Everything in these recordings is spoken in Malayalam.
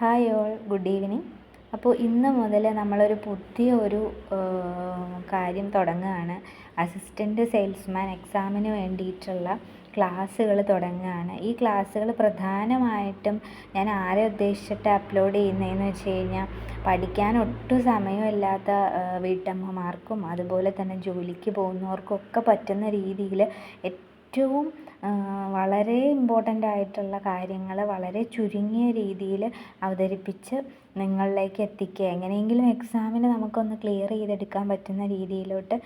ഹായ് ഓൾ ഗുഡ് ഈവനിങ് അപ്പോൾ ഇന്ന് മുതൽ നമ്മളൊരു പുതിയ ഒരു കാര്യം തുടങ്ങുകയാണ്. അസിസ്റ്റന്റ് സെയിൽസ്മാൻ എക്സാമിന് വേണ്ടിയിട്ടുള്ള ക്ലാസ്സുകൾ തുടങ്ങുകയാണ്. ഈ ക്ലാസ്സുകൾ പ്രധാനമായിട്ടും ഞാൻ ആരെ ഉദ്ദേശിച്ചിട്ട് അപ്ലോഡ് ചെയ്യുന്നതെന്ന് വെച്ച് കഴിഞ്ഞാൽ പഠിക്കാൻ ഒട്ടും സമയമില്ലാത്ത വീട്ടമ്മമാർക്കും അതുപോലെ തന്നെ ജോലിക്ക് പോകുന്നവർക്കും ഒക്കെ പറ്റുന്ന രീതിയിൽ ഏറ്റവും വളരെ ഇമ്പോർട്ടന്റ് ആയിട്ടുള്ള കാര്യങ്ങൾ വളരെ ചുരുങ്ങിയ രീതിയിൽ അവതരിപ്പിച്ച് നിങ്ങളിലേക്ക് എത്തിക്കുക. എങ്ങനെയെങ്കിലും എക്സാമിന് നമുക്കൊന്ന് ക്ലിയർ ചെയ്തെടുക്കാൻ പറ്റുന്ന രീതിയിലോട്ട്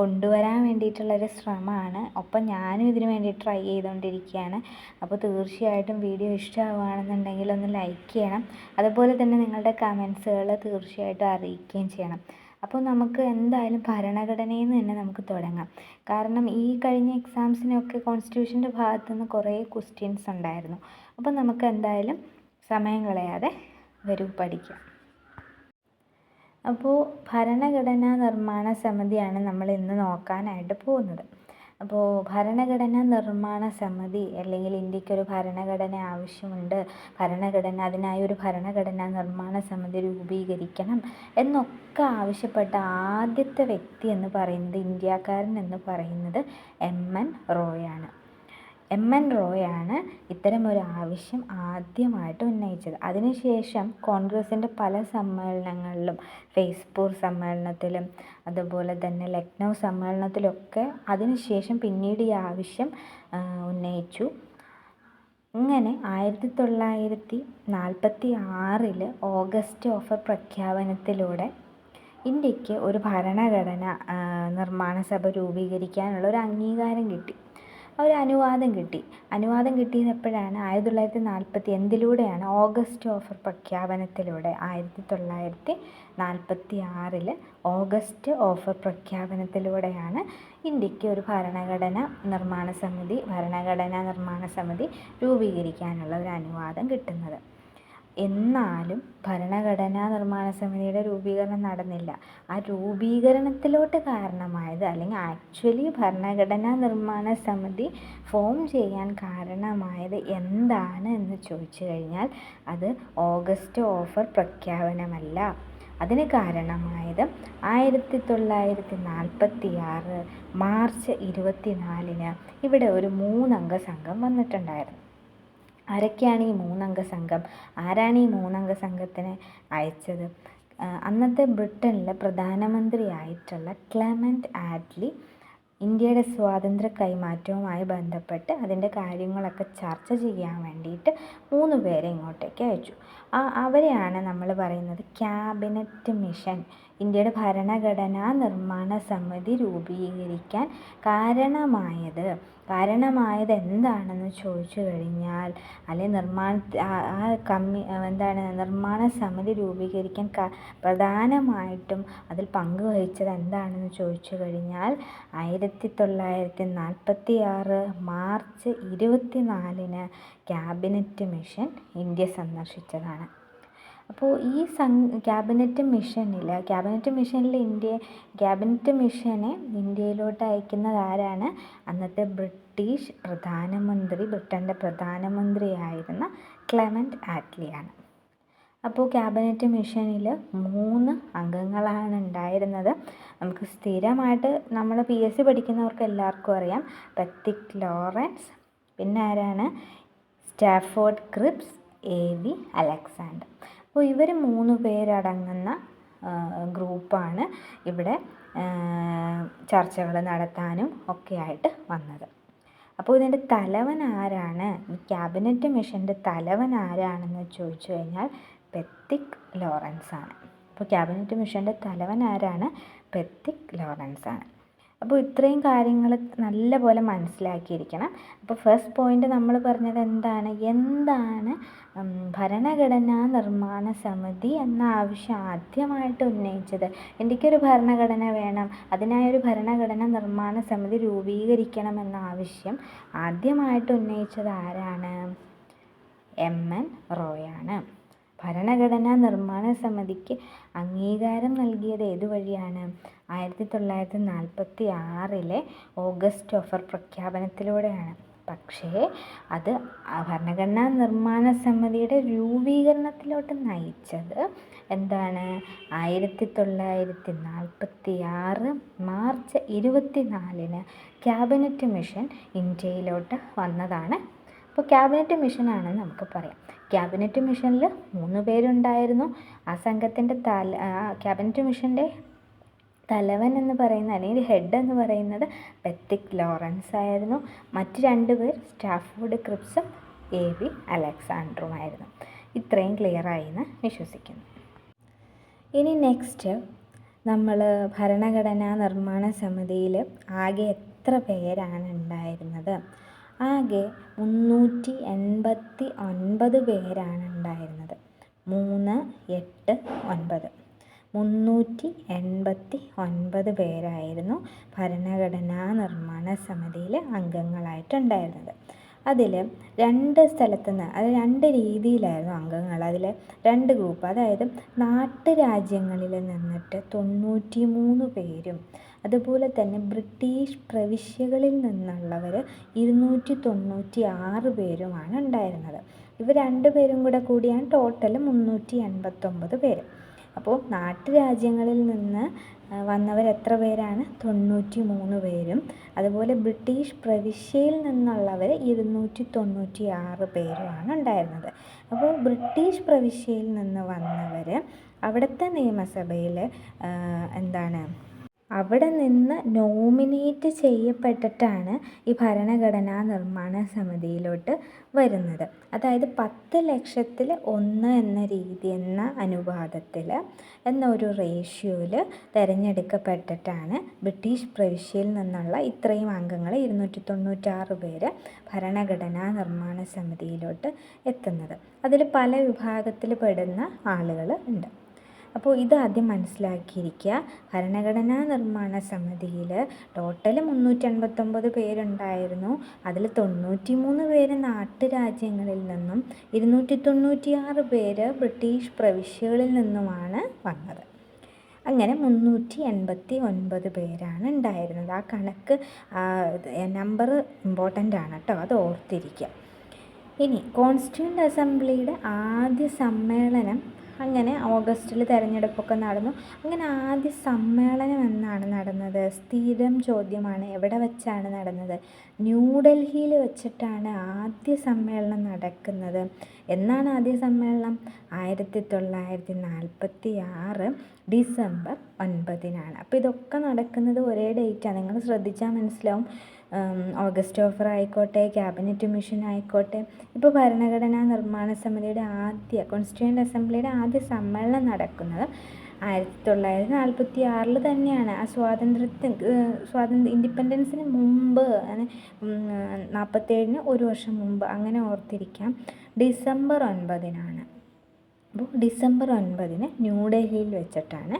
കൊണ്ടുവരാൻ വേണ്ടിയിട്ടുള്ളൊരു ശ്രമമാണ്. ഒപ്പം ഞാനും ഇതിന് വേണ്ടി ട്രൈ ചെയ്തുകൊണ്ടിരിക്കുകയാണ് അപ്പോൾ തീർച്ചയായിട്ടും വീഡിയോ ഇഷ്ടമാവുകയാണെന്നുണ്ടെങ്കിൽ ഒന്ന് ലൈക്ക് ചെയ്യണം. അതുപോലെ തന്നെ നിങ്ങളുടെ കമൻസുകൾ തീർച്ചയായിട്ടും അറിയിക്കുകയും ചെയ്യണം. അപ്പോൾ നമുക്ക് എന്തായാലും ഭരണഘടനയിൽ നിന്ന് തന്നെ നമുക്ക് തുടങ്ങാം. കാരണം ഈ കഴിഞ്ഞ എക്സാംസിനൊക്കെ കോൺസ്റ്റിറ്റ്യൂഷന്റെ ഭാഗത്തു നിന്ന് കുറേ ക്വസ്റ്റ്യൻസ് ഉണ്ടായിരുന്നു. അപ്പോൾ നമുക്ക് എന്തായാലും സമയം കളയാതെ വരൂ പഠിക്കാം. അപ്പോൾ ഭരണഘടനാ നിർമ്മാണ സമിതിയാണ് നമ്മൾ ഇന്ന് നോക്കാനായിട്ട് പോകുന്നത്. അപ്പോൾ ഭരണഘടനാ നിർമ്മാണ സമിതി അല്ലെങ്കിൽ ഇന്ത്യക്കൊരു ഭരണഘടന ആവശ്യമുണ്ട്. ഭരണഘടന അതിനായി ഒരു ഭരണഘടനാ നിർമ്മാണ സമിതി രൂപീകരിക്കണം എന്നൊക്കെ ആവശ്യപ്പെട്ട ആദ്യത്തെ വ്യക്തി എന്ന് പറയുന്നത് ഇന്ത്യക്കാരൻ എന്ന് പറയുന്നത് എം എൻ റോയാണ് എം എൻ റോയാണ് ഇത്തരമൊരു ആവശ്യം ആദ്യമായിട്ട് ഉന്നയിച്ചത്. അതിനുശേഷം കോൺഗ്രസിന്റെ പല സമ്മേളനങ്ങളിലും ഫേസ്പൂർ സമ്മേളനത്തിലും അതുപോലെ തന്നെ ലക്നൗ സമ്മേളനത്തിലൊക്കെ അതിനുശേഷം പിന്നീട് ഈ ആവശ്യം ഉന്നയിച്ചു. ഇങ്ങനെ ആയിരത്തി തൊള്ളായിരത്തി നാൽപ്പത്തി ആറിൽ ഓഗസ്റ്റ് ഓഫർ പ്രഖ്യാപനത്തിലൂടെ ഇന്ത്യയ്ക്ക് ഒരു ഭരണഘടന നിർമ്മാണ സഭ രൂപീകരിക്കാനുള്ള ഒരു അംഗീകാരം കിട്ടി. ഒരു അനുവാദം കിട്ടി. അനുവാദം കിട്ടിയത് എപ്പോഴാണ് ആയിരത്തി തൊള്ളായിരത്തി നാൽപ്പത്തി എന്തിലൂടെയാണ് ഓഗസ്റ്റ് ഓഫർ പ്രഖ്യാപനത്തിലൂടെ ആയിരത്തി തൊള്ളായിരത്തി നാൽപ്പത്തി ആറിൽ ഓഗസ്റ്റ് ഓഫർ പ്രഖ്യാപനത്തിലൂടെയാണ് ഇന്ത്യയ്ക്ക് ഒരു ഭരണഘടന നിർമ്മാണ സമിതി ഭരണഘടനാ നിർമ്മാണ സമിതി രൂപീകരിക്കാനുള്ള ഒരു അനുവാദം കിട്ടുന്നത്. എന്നാലും ഭരണഘടനാ നിർമ്മാണ സമിതിയുടെ രൂപീകരണം നടന്നില്ല. ആ രൂപീകരണത്തിലോട്ട് കാരണമായത് അല്ലെങ്കിൽ ആക്ച്വലി ഭരണഘടനാ നിർമ്മാണ സമിതി ഫോം ചെയ്യാൻ കാരണമായത് എന്താണ് എന്ന് ചോദിച്ചു കഴിഞ്ഞാൽ അത് ഓഗസ്റ്റ് ഓഫർ പ്രഖ്യാപനമല്ല. അതിന് കാരണമായത് ആയിരത്തി തൊള്ളായിരത്തി നാൽപ്പത്തി ആറ് മാർച്ച് ഇരുപത്തിനാലിന് ഇവിടെ ഒരു മൂന്നംഗ സംഘം വന്നിട്ടുണ്ടായിരുന്നു. ആരൊക്കെയാണ് ഈ മൂന്നംഗ സംഘം? ആരാണ് ഈ മൂന്നംഗ സംഘത്തിനെ അയച്ചത് അന്നത്തെ ബ്രിട്ടനിലെ പ്രധാനമന്ത്രിയായിട്ടുള്ള ക്ലെമന്റ് ആഡ്ലി ഇന്ത്യയുടെ സ്വാതന്ത്ര്യ കൈമാറ്റവുമായി ബന്ധപ്പെട്ട് അതിന്റെ കാര്യങ്ങളൊക്കെ ചർച്ച ചെയ്യാൻ വേണ്ടിയിട്ട് മൂന്ന് പേരെ ഇങ്ങോട്ടേക്ക് അയച്ചു. ആ അവരെയാണ് നമ്മൾ പറയുന്നത് ക്യാബിനറ്റ് മിഷൻ ഇന്ത്യയുടെ ഭരണഘടനാ നിർമ്മാണ സമിതി രൂപീകരിക്കാൻ കാരണമായത്. കാരണമായത് എന്താണെന്ന് ചോദിച്ചു കഴിഞ്ഞാൽ അല്ലെ നിർമ്മാണ ആ കമ്മി എന്താണ് നിർമ്മാണ സമിതി രൂപീകരിക്കാൻ പ്രധാനമായിട്ടും അതിൽ പങ്കുവഹിച്ചത് എന്താണെന്ന് ചോദിച്ചു കഴിഞ്ഞാൽ ആയിരത്തി തൊള്ളായിരത്തി നാൽപ്പത്തി ആറ് മാർച്ച് ഇരുപത്തി നാലിന് ക്യാബിനറ്റ് മിഷൻ ഇന്ത്യ സന്ദർശിച്ചതാണ്. അപ്പോൾ ഈ സം ക്യാബിനറ്റ് മിഷനിൽ ക്യാബിനറ്റ് മിഷനിൽ ഇന്ത്യ ക്യാബിനറ്റ് മിഷനെ ഇന്ത്യയിലോട്ട് അയക്കുന്നത് ആരാണ്? അന്നത്തെ ബ്രിട്ടീഷ് പ്രധാനമന്ത്രി ബ്രിട്ടന്റെ പ്രധാനമന്ത്രിയായിരുന്ന ക്ലെമന്റ് ആറ്റ്ലിയാണ്. അപ്പോൾ ക്യാബിനറ്റ് മിഷനിൽ മൂന്ന് അംഗങ്ങളാണ് ഉണ്ടായിരുന്നത്. നമുക്ക് സ്ഥിരമായിട്ട് നമ്മൾ പി എസ് സി പഠിക്കുന്നവർക്ക് എല്ലാവർക്കും അറിയാം. പത്തിക് ലോറൻസ് പിന്നെ ആരാണ്? Stafford Cripps A V Alexander. അപ്പോൾ ഇവർ മൂന്ന് പേരടങ്ങുന്ന ഗ്രൂപ്പാണ് ഇവിടെ ചർച്ചകൾ നടത്താനും ഒക്കെ ആയിട്ട് വന്നത്. അപ്പോൾ ഇതിന്റെ തലവൻ ആരാണ്? ഈ ക്യാബിനറ്റ് മിഷന്റെ തലവൻ ആരാണെന്ന് ചോദിച്ചു കഴിഞ്ഞാൽ പെത്തിക് ലോറൻസ് ആണ് അപ്പോൾ ക്യാബിനറ്റ് മിഷന്റെ തലവൻ ആരാണ്? പെത്തിക് ലോറൻസ് ആണ് അപ്പോൾ ഇത്രയും കാര്യങ്ങൾ നല്ലപോലെ മനസ്സിലാക്കിയിരിക്കണം. അപ്പോൾ ഫസ്റ്റ് പോയിന്റ് നമ്മൾ പറഞ്ഞത് എന്താണ്? എന്താണ് ഭരണഘടനാ നിർമ്മാണ സമിതി എന്ന ആവശ്യം ആദ്യമായിട്ട് ഉന്നയിച്ചത്? ഇന്ത്യക്കൊരു ഭരണഘടന വേണം. അതിനായൊരു ഭരണഘടന നിർമ്മാണ സമിതി രൂപീകരിക്കണം എന്ന ആവശ്യം ആദ്യമായിട്ട് ഉന്നയിച്ചത് ആരാണ്? എം. എൻ. റോയാണ്. ഭരണഘടനാ നിർമ്മാണ സമിതിക്ക് അംഗീകാരം നൽകിയത് ഏതു വഴിയാണ് ആയിരത്തി തൊള്ളായിരത്തി നാൽപ്പത്തി ആറിലെ ഓഗസ്റ്റ് ഓഫർ പ്രഖ്യാപനത്തിലൂടെയാണ്. പക്ഷേ അത് ഭരണഘടനാ നിർമ്മാണ സമിതിയുടെ രൂപീകരണത്തിലോട്ട് നയിച്ചത് എന്താണ്? ആയിരത്തി തൊള്ളായിരത്തി നാൽപ്പത്തി ആറ് മാർച്ച് ഇരുപത്തി നാലിന് ക്യാബിനറ്റ് മിഷൻ ഇന്ത്യയിലോട്ട് വന്നതാണ്. അപ്പോൾ ക്യാബിനറ്റ് മിഷനാണെന്ന് നമുക്ക് പറയാം. ക്യാബിനറ്റ് മിഷനിൽ മൂന്ന് പേരുണ്ടായിരുന്നു. ആ സംഘത്തിന്റെ തല ക്യാബിനറ്റ് മിഷന്റെ തലവൻ എന്ന് പറയുന്ന അല്ലെങ്കിൽ ഹെഡ് എന്ന് പറയുന്നത് പെറ്റിക് ലോറൻസ് ആയിരുന്നു. മറ്റ് രണ്ട് പേർ സ്റ്റാഫോർഡ് ക്രിപ്സും എ വി അലക്സാണ്ടറുമായിരുന്നു. ഇത്രയും ക്ലിയറായി എന്ന് വിശ്വസിക്കുന്നു. ഇനി നെക്സ്റ്റ് നമ്മൾ ഭരണഘടനാ നിർമ്മാണ സമിതിയിൽ ആകെ എത്ര പേരാണ് ഉണ്ടായിരുന്നത്? ആകെ മുന്നൂറ്റി എൺപത്തി ഒൻപത് പേരാണ് ഉണ്ടായിരുന്നത്. മൂന്ന് എട്ട് ഒൻപത്. മുന്നൂറ്റി എൺപത്തി ഒൻപത് പേരായിരുന്നു ഭരണഘടനാ നിർമ്മാണ സമിതിയിൽ അംഗങ്ങളായിട്ടുണ്ടായിരുന്നത്. അതിൽ രണ്ട് സ്ഥലത്ത് നിന്ന് അത് രണ്ട് രീതിയിലായിരുന്നു അംഗങ്ങൾ. അതിൽ രണ്ട് ഗ്രൂപ്പ് അതായത് നാട്ടുരാജ്യങ്ങളിൽ നിന്നിട്ട് തൊണ്ണൂറ്റി മൂന്ന് പേരും അതുപോലെ തന്നെ ബ്രിട്ടീഷ് പ്രവിശ്യകളിൽ നിന്നുള്ളവർ ഇരുന്നൂറ്റി തൊണ്ണൂറ്റി ആറ് പേരുമാണ് ഉണ്ടായിരുന്നത്. ഇവ രണ്ട് പേരും കൂടെ കൂടിയാണ് ടോട്ടൽ മുന്നൂറ്റി എൺപത്തൊമ്പത് പേര്. അപ്പോൾ നാട്ടുരാജ്യങ്ങളിൽ നിന്ന് വന്നവർ എത്ര പേരാണ്? തൊണ്ണൂറ്റി മൂന്ന് പേരും. അതുപോലെ ബ്രിട്ടീഷ് പ്രവിശ്യയിൽ നിന്നുള്ളവർ ഇരുന്നൂറ്റി തൊണ്ണൂറ്റി ആറ് പേരുമാണ് ഉണ്ടായിരുന്നത്. അപ്പോൾ ബ്രിട്ടീഷ് പ്രവിശ്യയിൽ നിന്ന് വന്നവർ അവിടുത്തെ നിയമസഭയിൽ എന്താണ് അവിടെ നിന്ന് നോമിനേറ്റ് ചെയ്യപ്പെട്ടിട്ടാണ് ഈ ഭരണഘടനാ നിർമ്മാണ സമിതിയിലോട്ട് വരുന്നത്. അതായത് പത്ത് ലക്ഷത്തിൽ ഒന്ന് എന്ന രീതി എന്ന അനുപാതത്തിൽ എന്നൊരു റേഷ്യോയിൽ തിരഞ്ഞെടുക്കപ്പെട്ടിട്ടാണ് ബ്രിട്ടീഷ് പ്രവിശ്യയിൽ നിന്നുള്ള ഇത്രയും അംഗങ്ങൾ ഇരുന്നൂറ്റി തൊണ്ണൂറ്റാറ് പേര് ഭരണഘടനാ നിർമ്മാണ സമിതിയിലോട്ട് എത്തുന്നത്. അതിൽ പല വിഭാഗത്തിൽ പെടുന്ന ആളുകൾ ഉണ്ട്. അപ്പോൾ ഇതാദ്യം മനസ്സിലാക്കിയിരിക്കുക. ഭരണഘടനാ നിർമ്മാണ സമിതിയിൽ ടോട്ടൽ മുന്നൂറ്റി അൻപത്തൊമ്പത് പേരുണ്ടായിരുന്നു. അതിൽ തൊണ്ണൂറ്റി മൂന്ന് പേര് നാട്ടുരാജ്യങ്ങളിൽ നിന്നും ഇരുന്നൂറ്റി തൊണ്ണൂറ്റിയാറ് പേര് ബ്രിട്ടീഷ് പ്രവിശ്യകളിൽ നിന്നുമാണ് വന്നത്. അങ്ങനെ മുന്നൂറ്റി എൺപത്തി ഒൻപത് പേരാണ് ഉണ്ടായിരുന്നത്. ആ കണക്ക് നമ്പർ ഇമ്പോർട്ടന്റ് ആണ് കേട്ടോ അത് ഓർത്തിരിക്കുക. ഇനി കോൺസ്റ്റിറ്റ്യൂന്റ് അസംബ്ലിയുടെ ആദ്യ സമ്മേളനം അങ്ങനെ ഓഗസ്റ്റിൽ തിരഞ്ഞെടുപ്പൊക്കെ നടന്നു. അങ്ങനെ ആദ്യ സമ്മേളനം എന്നാണ് നടന്നത്? സ്ഥിരം ചോദ്യമാണ് എവിടെ വെച്ചാണ് നടന്നത്? ന്യൂഡൽഹിയിൽ വെച്ചിട്ടാണ് ആദ്യ സമ്മേളനം നടക്കുന്നത്. എന്നാണ് ആദ്യ സമ്മേളനം? ആയിരത്തി തൊള്ളായിരത്തി നാൽപ്പത്തി ആറ് ഡിസംബർ ഒൻപതിനാണ്. അപ്പോൾ ഇതൊക്കെ നടക്കുന്നത് ഒരേ ഡേറ്റാണ്. നിങ്ങൾ ശ്രദ്ധിച്ചാൽ മനസ്സിലാവും. ഓഗസ്റ്റ് ഓഫർ ആയിക്കോട്ടെ ക്യാബിനറ്റ് മിഷൻ ആയിക്കോട്ടെ. ഇപ്പോൾ ഭരണഘടനാ നിർമ്മാണ സമിതിയുടെ ആദ്യ കോൺസ്റ്റിറ്റ്യൂന്റ് അസംബ്ലിയുടെ ആദ്യ സമ്മേളനം നടക്കുന്നത് ആയിരത്തി തൊള്ളായിരത്തി നാൽപ്പത്തി ആറിൽ തന്നെയാണ്. ആ സ്വാതന്ത്ര്യത്തിന് സ്വാതന്ത്ര്യ ഇൻഡിപെൻഡൻസിന് മുമ്പ് നാൽപ്പത്തേഴിന് ഒരു വർഷം മുമ്പ് അങ്ങനെ ഓർത്തിരിക്കാം. ഡിസംബർ ഒൻപതിനാണ്. അപ്പോൾ ഡിസംബർ ഒൻപതിന് ന്യൂഡൽഹിയിൽ വെച്ചിട്ടാണ്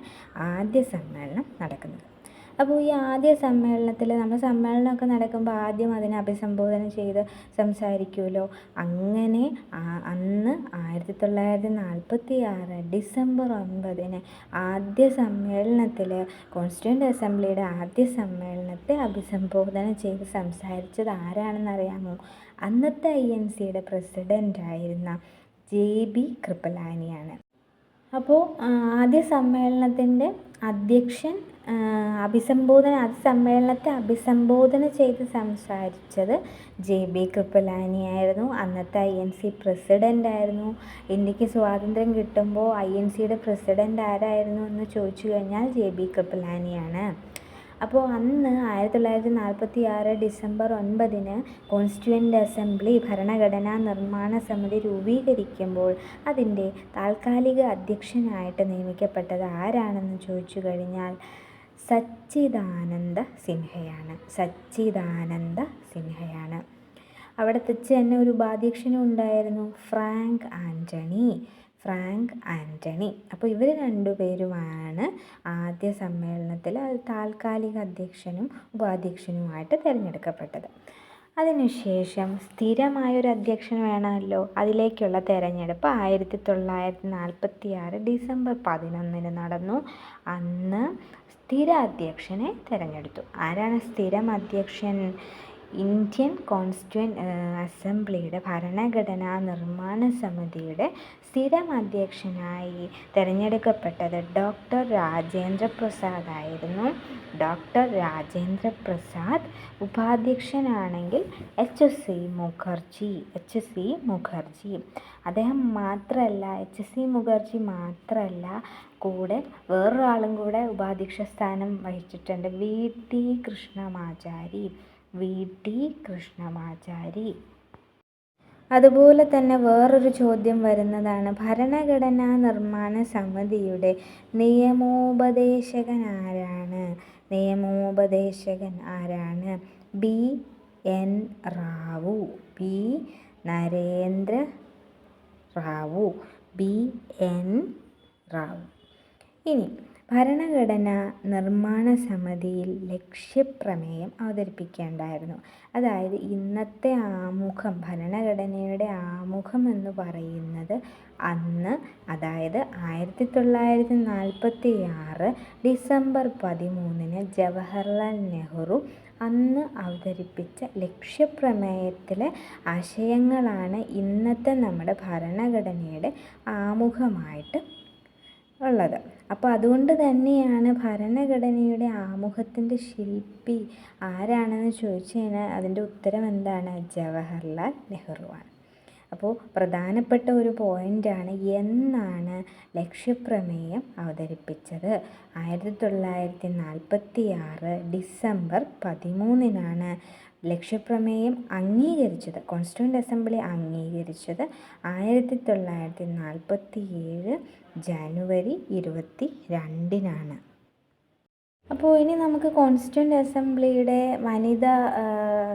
ആദ്യ സമ്മേളനം നടക്കുന്നത്. അപ്പോൾ ഈ ആദ്യ സമ്മേളനത്തിൽ നമ്മൾ സമ്മേളനമൊക്കെ നടക്കുമ്പോൾ ആദ്യം അതിനെ അഭിസംബോധന ചെയ്ത് സംസാരിക്കുമല്ലോ. അങ്ങനെ അന്ന് ആയിരത്തി തൊള്ളായിരത്തി നാൽപ്പത്തി ആറ് ഡിസംബർ ഒൻപതിന് ആദ്യ സമ്മേളനത്തിൽ കോൺസ്റ്റിറ്റ്യൂന്റ് അസംബ്ലിയുടെ ആദ്യ സമ്മേളനത്തെ അഭിസംബോധന ചെയ്ത് സംസാരിച്ചത് ആരാണെന്നറിയാമോ? അന്നത്തെ ഐ എൻ സിയുടെ പ്രസിഡന്റായിരുന്ന ജെ ബി കൃപലാനിയാണ് അപ്പോൾ ആദ്യ സമ്മേളനത്തിന്റെ അധ്യക്ഷൻ അഭിസംബോധന അത് സമ്മേളനത്തെ അഭിസംബോധന ചെയ്ത് സംസാരിച്ചത് ജെ ബി കൃപലാനിയായിരുന്നു അന്നത്തെ ഐ എൻ സി പ്രസിഡന്റ് ആയിരുന്നു. ഇന്ത്യയ്ക്ക് സ്വാതന്ത്ര്യം കിട്ടുമ്പോൾ ഐ എൻ സിയുടെ പ്രസിഡന്റ് ആരായിരുന്നു എന്ന് ചോദിച്ചു കഴിഞ്ഞാൽ ജെ ബി കൃപലാനിയാണ് അപ്പോൾ അന്ന് ആയിരത്തി തൊള്ളായിരത്തി നാൽപ്പത്തി ആറ് ഡിസംബർ ഒൻപതിന് കോൺസ്റ്റിറ്റ്യൂവന്റ് അസംബ്ലി ഭരണഘടനാ നിർമ്മാണ സമിതി രൂപീകരിക്കുമ്പോൾ അതിന്റെ താൽക്കാലിക അധ്യക്ഷനായിട്ട് നിയമിക്കപ്പെട്ടത് ആരാണെന്ന് ചോദിച്ചു കഴിഞ്ഞാൽ സച്ചിദാനന്ദ സിൻഹയാണ്. സച്ചിദാനന്ദ സിൻഹയാണ്. അവിടെ തെച്ച് തന്നെ ഒരു ഉപാധ്യക്ഷനും ഉണ്ടായിരുന്നു ഫ്രാങ്ക് ആന്റണി ഫ്രാങ്ക് ആന്റണി അപ്പോൾ ഇവർ രണ്ടുപേരുമാണ് ആദ്യ സമ്മേളനത്തിൽ താൽക്കാലിക അധ്യക്ഷനും ഉപാധ്യക്ഷനുമായിട്ട് തിരഞ്ഞെടുക്കപ്പെട്ടത്. അതിനുശേഷം സ്ഥിരമായൊരു അധ്യക്ഷൻ വേണമല്ലോ? അതിലേക്കുള്ള തിരഞ്ഞെടുപ്പ് ആയിരത്തി തൊള്ളായിരത്തി നാൽപ്പത്തി ആറ് ഡിസംബർ പതിനൊന്നിന് നടന്നു. അന്ന് സ്ഥിര അധ്യക്ഷനെ തിരഞ്ഞെടുത്തു. ആരാണ് സ്ഥിരം അധ്യക്ഷൻ? ഇന്ത്യൻ കോൺസ്റ്റിറ്റ്യൻ അസംബ്ലിയുടെ ഭരണഘടനാ നിർമ്മാണ സമിതിയുടെ സ്ഥിരം അധ്യക്ഷനായി തിരഞ്ഞെടുക്കപ്പെട്ടത് ഡോക്ടർ രാജേന്ദ്ര പ്രസാദ് ആയിരുന്നു. Doctor Rajendra Prasad ഉപാധ്യക്ഷനാണെങ്കിൽ H C Mukherjee H C Mukherjee. അദ്ദേഹം മാത്രമല്ല എച്ച് സി മുഖർജി മാത്രമല്ല കൂടെ വേറൊരാളും കൂടെ ഉപാധ്യക്ഷ സ്ഥാനം വഹിച്ചിട്ടുണ്ട്. V T Krishnamachari V T Krishnamachari. അതുപോലെ തന്നെ വേറൊരു ചോദ്യം വരുന്നതാണ്. ഭരണഘടനാ നിർമ്മാണ സമിതിയുടെ നിയമോപദേശകൻ ആരാണ്? നിയമോപദേശകൻ ആരാണ്? B. N. Rau. B. Narendra Rau. B. N. Rau. ഇനി ഭരണഘടനാ നിർമ്മാണ സമിതിയിൽ ലക്ഷ്യപ്രമേയം അവതരിപ്പിക്കേണ്ടായിരുന്നു. അതായത് ഇന്നത്തെ ആമുഖം ഭരണഘടനയുടെ ആമുഖം എന്ന് പറയുന്നത് അന്ന് അതായത് ആയിരത്തി തൊള്ളായിരത്തി നാൽപ്പത്തി ആറ് ഡിസംബർ പതിമൂന്നിന് ജവഹർലാൽ നെഹ്റു അന്ന് അവതരിപ്പിച്ച ലക്ഷ്യപ്രമേയത്തിലെ ആശയങ്ങളാണ് ഇന്നത്തെ നമ്മുടെ ഭരണഘടനയുടെ ആമുഖമായിട്ട് ഉള്ളത്. അപ്പോൾ അതുകൊണ്ട് തന്നെയാണ് ഭരണഘടനയുടെ ആമുഖത്തിന്റെ ശില്പി ആരാണെന്ന് ചോദിച്ചു കഴിഞ്ഞാൽ അതിന്റെ ഉത്തരം എന്താണ്? ജവഹർലാൽ നെഹ്റുവാണ്. അപ്പോൾ പ്രധാനപ്പെട്ട ഒരു പോയിന്റാണ് എന്നാണ് ലക്ഷ്യപ്രമേയം അവതരിപ്പിച്ചത്. ആയിരത്തി തൊള്ളായിരത്തി നാൽപ്പത്തി ആറ് ഡിസംബർ പതിമൂന്നിനാണ് ലക്ഷ്യപ്രമേയം അംഗീകരിച്ചത്. കോൺസ്റ്റിറ്റ്യൂന്റ് അസംബ്ലി അംഗീകരിച്ചത് ആയിരത്തി തൊള്ളായിരത്തി നാൽപ്പത്തി ഏഴ് ജനുവരി ഇരുപത്തി രണ്ടിനാണ്. അപ്പോൾ ഇനി നമുക്ക് കോൺസ്റ്റിറ്റ്യൂന്റ് അസംബ്ലിയുടെ വനിതാ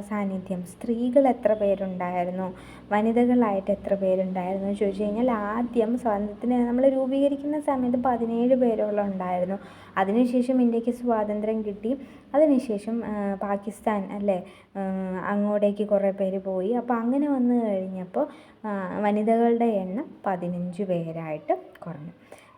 സാന്നിധ്യം. സ്ത്രീകൾ എത്ര പേരുണ്ടായിരുന്നു? വനിതകളായിട്ട് എത്ര പേരുണ്ടായിരുന്നു എന്ന് ചോദിച്ചു കഴിഞ്ഞാൽ ആദ്യം സ്വാതന്ത്ര്യത്തിന് നമ്മൾ രൂപീകരിക്കുന്ന സമയത്ത് പതിനേഴ് പേരോളം ഉണ്ടായിരുന്നു. അതിനുശേഷം ഇന്ത്യയ്ക്ക് സ്വാതന്ത്ര്യം കിട്ടി. അതിനുശേഷം പാകിസ്ഥാൻ അല്ലേ അങ്ങോട്ടേക്ക് കുറേ പേര് പോയി. അപ്പോൾ അങ്ങനെ വന്നു കഴിഞ്ഞപ്പോൾ വനിതകളുടെ എണ്ണം പതിനഞ്ച് പേരായിട്ട് കുറഞ്ഞു.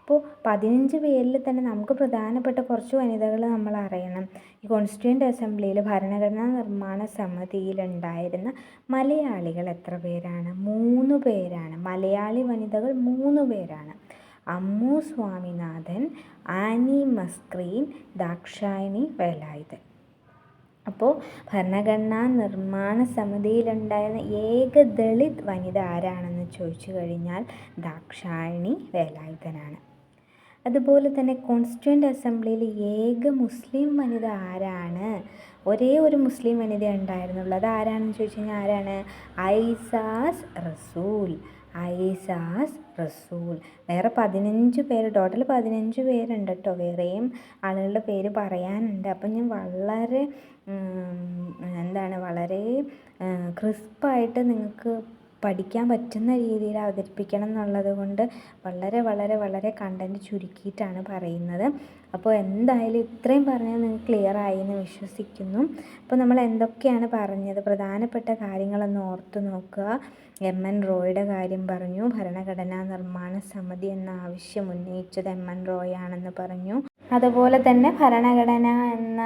അപ്പോൾ പതിനഞ്ച് പേരിൽ തന്നെ നമുക്ക് പ്രധാനപ്പെട്ട കുറച്ച് വനിതകൾ നമ്മൾ അറിയണം. ഈ കോൺസ്റ്റിറ്റ്യൂന്റ് അസംബ്ലിയിൽ ഭരണഘടനാ നിർമ്മാണ സമിതിയിലുണ്ടായിരുന്ന മലയാളികൾ എത്ര പേരാണ്? മൂന്ന് പേരാണ്. മലയാളി വനിതകൾ മൂന്ന് പേരാണ്. അമ്മു സ്വാമിനാഥൻ ആനി മസ്ക്രീൻ ദാക്ഷായണി വേലായുധൻ. അപ്പോൾ ഭരണഘടനാ നിർമ്മാണ സമിതിയിലുണ്ടായിരുന്ന ഏക ദളിത് വനിത ആരാണെന്ന് ചോദിച്ചു കഴിഞ്ഞാൽ ദാക്ഷായണി വേലായുധനാണ്. അതുപോലെ തന്നെ കോൺസ്റ്റിറ്റ്യൂന്റ് അസംബ്ലിയിൽ ഏക മുസ്ലിം വനിത ആരാണ്? ഒരേ ഒരു മുസ്ലിം വനിത ഉണ്ടായിരുന്നുള്ളൂ അത് ആരാണെന്ന് ചോദിച്ചു കഴിഞ്ഞാൽ ആരാണ്? ഐസാസ് റസൂൽ. ഐസാസ് റസൂൽ. വേറെ പതിനഞ്ച് പേര് ടോട്ടൽ പതിനഞ്ച് പേരുണ്ട് കേട്ടോ. വേറെയും ആളുകളുടെ പേര് പറയാനുണ്ട്. അപ്പം ഞാൻ വളരെ എന്താണ് വളരെ ക്രിസ്പായിട്ട് നിങ്ങൾക്ക് പഠിക്കാൻ പറ്റുന്ന രീതിയിൽ അവതരിപ്പിക്കണം എന്നുള്ളത് കൊണ്ട് വളരെ വളരെ വളരെ കണ്ടന്റ് ചുരുക്കിയിട്ടാണ് പറയുന്നത്. അപ്പോൾ എന്തായാലും ഇത്രയും പറഞ്ഞാൽ നിങ്ങൾക്ക് ക്ലിയർ ആയി എന്ന് വിശ്വസിക്കുന്നു. അപ്പോൾ നമ്മൾ എന്തൊക്കെയാണ് പറഞ്ഞത്? പ്രധാനപ്പെട്ട കാര്യങ്ങളൊന്ന് ഓർത്ത് നോക്കുക. എം എൻ റോയുടെ കാര്യം പറഞ്ഞു. ഭരണഘടനാ നിർമ്മാണ സമിതി എന്ന ആവശ്യം ഉന്നയിച്ചത് എം എൻ റോയാണെന്ന് പറഞ്ഞു. അതുപോലെ തന്നെ ഭരണഘടന എന്ന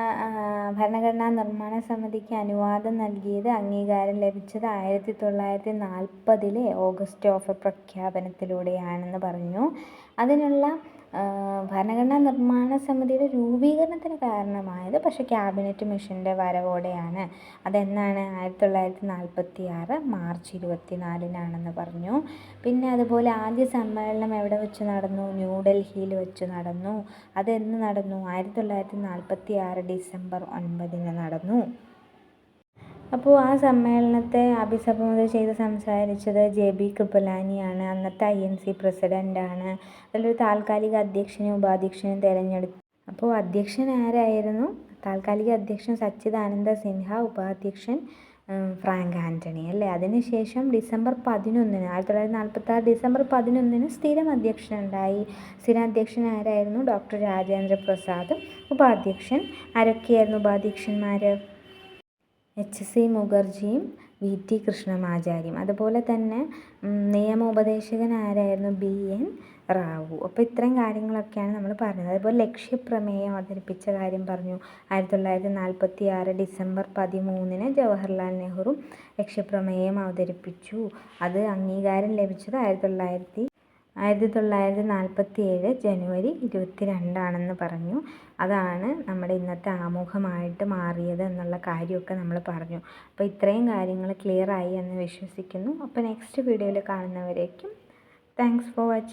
ഭരണഘടനാ നിർമ്മാണ സമിതിക്ക് അനുവാദം നൽകിയത് അംഗീകാരം ലഭിച്ചത് ആയിരത്തി തൊള്ളായിരത്തി നാൽപ്പതിലെ ഓഗസ്റ്റ് ഓഫ് പ്രഖ്യാപനത്തിലൂടെയാണെന്ന് പറഞ്ഞു. അതിനുള്ള ഭരണഘടനാ നിർമ്മാണ സമിതിയുടെ രൂപീകരണത്തിന് കാരണമായത് പക്ഷേ ക്യാബിനറ്റ് മിഷന്റെ വരവോടെയാണ്. അതെന്നാണ് ആയിരത്തി തൊള്ളായിരത്തി നാൽപ്പത്തി ആറ് മാർച്ച് ഇരുപത്തി നാലിനാണെന്ന് പറഞ്ഞു. പിന്നെ അതുപോലെ ആദ്യ സമ്മേളനം എവിടെ വെച്ച് നടന്നു? ന്യൂഡൽഹിയിൽ വെച്ച് നടന്നു. അതെന്ന് നടന്നു? ആയിരത്തി തൊള്ളായിരത്തി നാൽപ്പത്തി ആറ് ഡിസംബർ ഒൻപതിന് നടന്നു. അപ്പോൾ ആ സമ്മേളനത്തെ അഭിസംബോധന ചെയ്ത് സംസാരിച്ചത് ജെ ബി കൃപലാനിയാണ്. അന്നത്തെ ഐ എൻ സി പ്രസിഡന്റാണ് അതിലൊരു താൽക്കാലിക അധ്യക്ഷനും ഉപാധ്യക്ഷനും തിരഞ്ഞെടുത്തു അപ്പോൾ അധ്യക്ഷൻ ആരായിരുന്നു? താൽക്കാലിക അധ്യക്ഷൻ സച്ചിദാനന്ദ സിൻഹ ഉപാധ്യക്ഷൻ ഫ്രാങ്ക് ആന്റണി അല്ലേ? അതിനുശേഷം ഡിസംബർ പതിനൊന്നിന് ആയിരത്തി തൊള്ളായിരത്തി നാൽപ്പത്തി ആറ് ഡിസംബർ പതിനൊന്നിന് സ്ഥിരം അധ്യക്ഷനുണ്ടായി. സ്ഥിരം അധ്യക്ഷൻ ആരായിരുന്നു? ഡോക്ടർ രാജേന്ദ്ര പ്രസാദ് ഉപാധ്യക്ഷൻ ആരൊക്കെയായിരുന്നു ഉപാധ്യക്ഷന്മാർ എച്ച് സി മുഖർജിയും വി ടി കൃഷ്ണമാചാര്യം. അതുപോലെ തന്നെ നിയമോപദേശകൻ ആരായിരുന്നു? B N Rau. അപ്പോൾ ഇത്രയും കാര്യങ്ങളൊക്കെയാണ് നമ്മൾ പറഞ്ഞത്. അതുപോലെ ലക്ഷ്യപ്രമേയം അവതരിപ്പിച്ച കാര്യം പറഞ്ഞു. ആയിരത്തി തൊള്ളായിരത്തി നാൽപ്പത്തി ആറ് ഡിസംബർ പതിമൂന്നിന് ജവഹർലാൽ നെഹ്റു ലക്ഷ്യപ്രമേയം അവതരിപ്പിച്ചു. അത് അംഗീകാരം ലഭിച്ചത് ആയിരത്തി തൊള്ളായിരത്തി ആയിരത്തി തൊള്ളായിരത്തി നാൽപ്പത്തി ഏഴ് ജനുവരി ഇരുപത്തി രണ്ടാണെന്ന് പറഞ്ഞു. അതാണ് നമ്മുടെ ഇന്നത്തെ ആമുഖമായിട്ട് മാറിയത് എന്നുള്ള കാര്യമൊക്കെ നമ്മൾ പറഞ്ഞു. അപ്പോൾ ഇത്രയും കാര്യങ്ങൾ ക്ലിയർ ആയി എന്ന് വിശ്വസിക്കുന്നു. അപ്പോൾ നെക്സ്റ്റ് വീഡിയോയിൽ കാണുന്നവരേക്കും താങ്ക്സ് ഫോർ വാച്ചിങ്